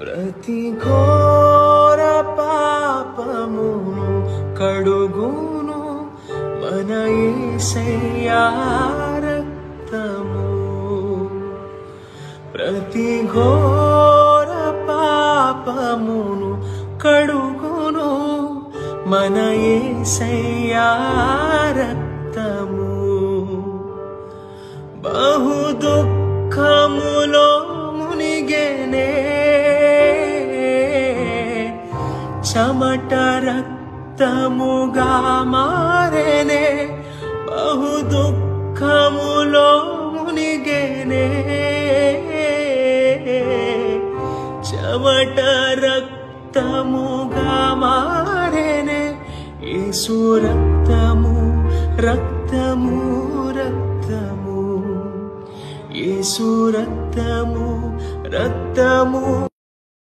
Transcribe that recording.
ప్రతి ఘోర పాపమును కడుగును మన రక్తము. ప్రతి ఘోర పాపమును కడుగును మన రక్తము. బహు దుఃఖములో చెమట రక్తముగా మారేనే బహు దుఃఖములో మునిగేనే చెమట రక్తముగా మారేనే యేసు రక్తము రక్తము రక్తము యేసు రక్తము రక్తము